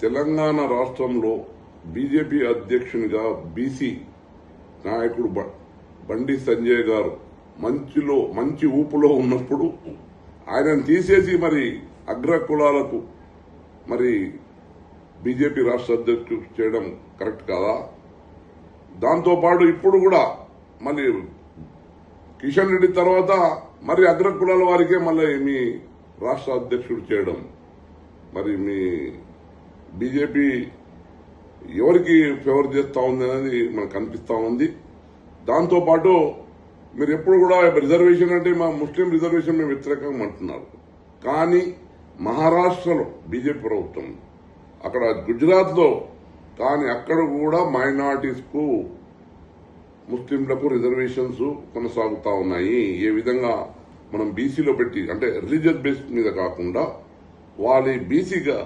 తెలంగాణ రాష్ట్రంలో బీజేపీ అధ్యక్షునిగా బీసీ నాయకుడు బ- బండి సంజయ్ గారు మంచిలో మంచి ఊపులో ఉన్నప్పుడు ఆయనను తీసేసి మరి అగ్ర కులాలకు మరి బీజేపీ రాష్ట్ర అధ్యక్షుడు చేయడం కరెక్ట్ కాదా? దాంతోపాటు ఇప్పుడు కూడా మళ్ళీ కిషన్ రెడ్డి తర్వాత మరి అగ్ర కులాల వారికే మళ్ళీ మీ రాష్ట్ర అధ్యక్షుడు చేయడం మరి మీ బీజేపీ ఎవరికి ఫేవర్ చేస్తూ ఉంది అనేది మనకు అనిపిస్తూ ఉంది. దాంతోపాటు మీరు ఎప్పుడు కూడా రిజర్వేషన్ అంటే మా ముస్లిం రిజర్వేషన్ మేము వ్యతిరేకంగా అంటున్నారు. కానీ మహారాష్ట్రలో బీజేపీ ప్రభుత్వం అక్కడ గుజరాత్లో కానీ అక్కడ కూడా మైనార్టీస్కు ముస్లింలకు రిజర్వేషన్స్ కొనసాగుతూ ఉన్నాయి. ఏ విధంగా మనం బీసీలో పెట్టి అంటే రిలీజియస్ బేస్ మీద కాకుండా వాళ్ళ బీసీగా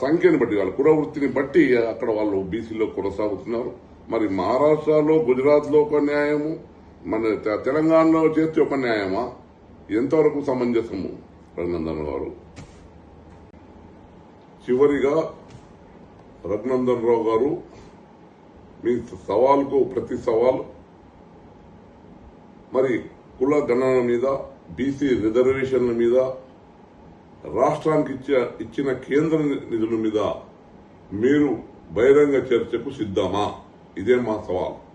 సంఖ్యను బట్టి వాళ్ళ కులవృత్తిని బట్టి అక్కడ వాళ్ళు బీసీలో కొనసాగుతున్నారు. మరి మహారాష్ట్రలో గుజరాత్లో ఒక న్యాయము మన తె- తెలంగాణలో చేస్తే ఒక న్యాయమా? ఎంతవరకు సమంజసము రఘునందన్ గారు? చివరిగా రఘునందన్ రావు గారు మీ సవాల్కు ప్రతి సవాల్ మరి కుల గణన మీద బీసీ రిజర్వేషన్ల మీద రాష్ట్రానికి ఇచ్చే ఇచ్చిన కేంద్ర నిధుల మీద మీరు బహిరంగ చర్చకు సిద్ధమా? ఇదే మా సవాల్.